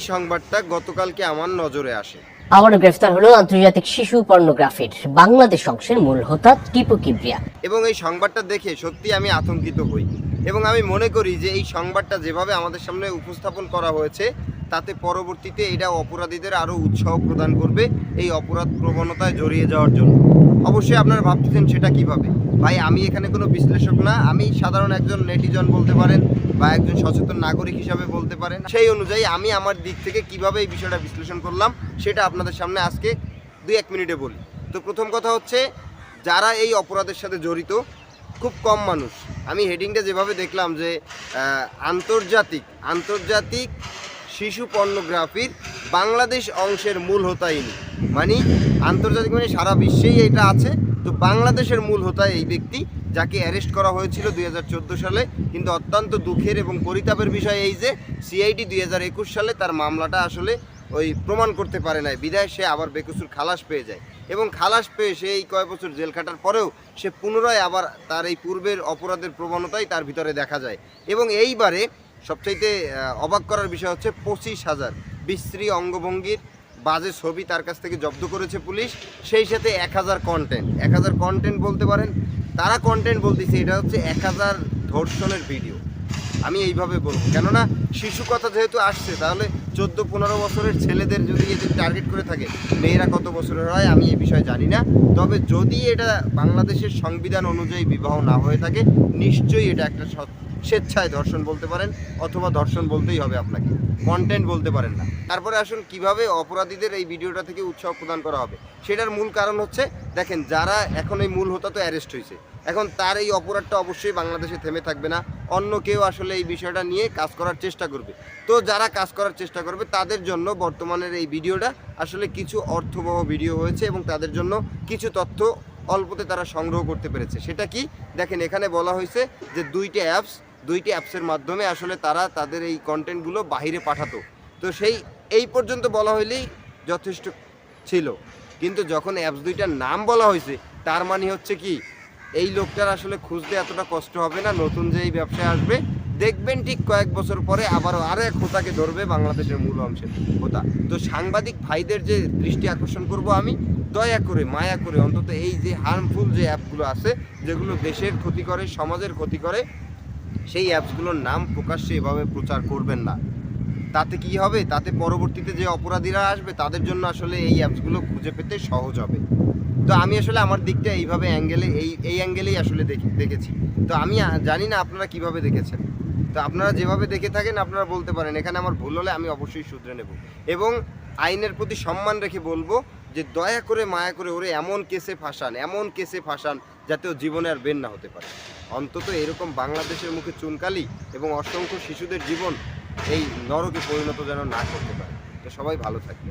সংবাদটা গতকালকে আমার নজরে আসে। আবারও গ্রেফতার হলো আন্তর্জাতিক শিশু পর্নোগ্রাফির বাংলাদেশ অংশের মূল হোতা টিপু কিবরিয়া। এবং এই সংবাদটা দেখে সত্যি আমি আতঙ্কিত হই। এবং আমি মনে করি যে এই সংবাদটা যেভাবে আমাদের সামনে উপস্থাপন করা হয়েছে তাতে পরবর্তীতে এটা অপরাধীদের আরও উৎসাহ প্রদান করবে এই অপরাধ প্রবণতায় জড়িয়ে যাওয়ার জন্য। অবশ্যই আপনারা ভাবতেছেন সেটা কীভাবে? ভাই, আমি এখানে কোনো বিশ্লেষক না। আমি সাধারণ একজন নেটিজন বলতে পারেন বা একজন সচেতন নাগরিক হিসাবে বলতে পারেন। সেই অনুযায়ী আমি আমার দিক থেকে কীভাবে এই বিষয়টা বিশ্লেষণ করলাম, সেটা আপনাদের সামনে আজকে দুই এক মিনিটে বলি। তো প্রথম কথা হচ্ছে, যারা এই অপরাধের সাথে জড়িত, খুব কম মানুষ। আমি হেডিংটা যেভাবে দেখলাম যে আন্তর্জাতিক আন্তর্জাতিক শিশু পর্নোগ্রাফির বাংলাদেশ অংশের মূল হোতা মানে আন্তর্জাতিক মানে সারা বিশ্বেই এটা আছে। তো বাংলাদেশের মূল হোতা এই ব্যক্তি, যাকে অ্যারেস্ট করা হয়েছিল দুই হাজার চোদ্দ সালে। কিন্তু অত্যন্ত দুঃখের এবং পরিতাপের বিষয় এই যে সিআইডি দুই হাজার একুশ সালে তার মামলাটা আসলে ওই প্রমাণ করতে পারে নাই। বিদায় সে আবার বেকসুর খালাস পেয়ে যায়। এবং খালাস পেয়ে সে এই কয় বছর জেল খাটার পরেও সে পুনরায় আবার তার এই পূর্বের অপরাধের প্রবণতাই তার ভিতরে দেখা যায়। এবং এইবারে সবচাইতে অবাক করার বিষয় হচ্ছে পঁচিশ হাজার বিশ্রী অঙ্গভঙ্গির বাজে ছবি তার কাছ থেকে জব্দ করেছে পুলিশ। সেই সাথে এক হাজার কন্টেন্ট এক হাজার কন্টেন্ট বলতে পারেন, তারা কন্টেন্ট বলতেছে, এটা হচ্ছে এক হাজার ধর্ষণের ভিডিও আমি এইভাবে বলব। কেননা, শিশু কথা যেহেতু আসছে, তাহলে চোদ্দ পনেরো বছরের ছেলেদের যদি এদের টার্গেট করে থাকে, মেয়েরা কত বছরের হয়, আমি এই বিষয়ে জানি না। তবে যদি এটা বাংলাদেশের সংবিধান অনুযায়ী বিবাহ না হয়ে থাকে, নিশ্চয়ই এটা একটা স্বেচ্ছায় ধর্ষণ বলতে পারেন অথবা ধর্ষণ বলতেই হবে আপনাকে। কন্টেন্ট বলতে পারেন না। তারপরে আসুন, কীভাবে অপরাধীদের এই ভিডিওটা থেকে উৎসাহ প্রদান করা হবে? সেটার মূল কারণ হচ্ছে, দেখেন, যারা এখন এই মূল হতা তো অ্যারেস্ট হয়েছে, এখন তার এই অপরাধটা অবশ্যই বাংলাদেশে থেমে থাকবে না। অন্য কেউ আসলে এই বিষয়টা নিয়ে কাজ করার চেষ্টা করবে। তো যারা কাজ করার চেষ্টা করবে, তাদের জন্য বর্তমানের এই ভিডিওটা আসলে কিছু অর্থবহ ভিডিও হয়েছে এবং তাদের জন্য কিছু তথ্য অল্পতে তারা সংগ্রহ করতে পেরেছে। সেটা কি? দেখেন, এখানে বলা হয়েছে যে দুইটা অ্যাপস দুইটি অ্যাপসের মাধ্যমে আসলে তারা তাদের এই কন্টেন্টগুলো বাহিরে পাঠাতো। তো সেই, এই পর্যন্ত বলা হইলেই যথেষ্ট ছিল। কিন্তু যখন অ্যাপস দুইটার নাম বলা হয়েছে তার মানে হচ্ছে কি, এই লোকটার আসলে খুঁজতে এতটা কষ্ট হবে না, নতুন যে এই ব্যবসায় আসবে, দেখবেন ঠিক কয়েক বছর পরে আবারও আরও এক হোতাকে ধরবে বাংলাদেশের মূল অংশের হোতা তো সাংবাদিক ভাইদের যে দৃষ্টি আকর্ষণ করব আমি, দয়া করে, মায়া করে, অন্তত এই যে হার্মফুল যে অ্যাপগুলো আছে, যেগুলো দেশের ক্ষতি করে, সমাজের ক্ষতি করে সেই অ্যাপসগুলোর নাম প্রকাশ্যে এভাবে প্রচার করবেন না। তাতে কি হবে? তাতে পরবর্তীতে যে অপরাধীরা আসবে, তাদের জন্য আসলে এই অ্যাপসগুলো খুঁজে পেতে সহজ হবে। তো আমি আসলে আমার দিকটা এইভাবে অ্যাঙ্গেলে, এই এই অ্যাঙ্গেলেই আসলে দেখি- দেখেছি। তো আমি জানি না আপনারা কীভাবে দেখেছেন। তো আপনারা যেভাবে দেখে থাকেন, আপনারা বলতে পারেন, এখানে আমার ভুল হলে আমি অবশ্যই শুধরে নেব। এবং আইনের প্রতি সম্মান রেখে বলব যে, দয়া করে, মায়া করে ওরে এমন কেসে ফাঁসান, এমন কেসে ফাঁসান যাতে ও জীবনে আর বের না হতে পারে। অন্তত এরকম বাংলাদেশের মুখে চুনকালি এবং অসংখ্য শিশুদের জীবন এই নরকে পরিণত যেন না করতে পারে। তো সবাই ভালো থাকবে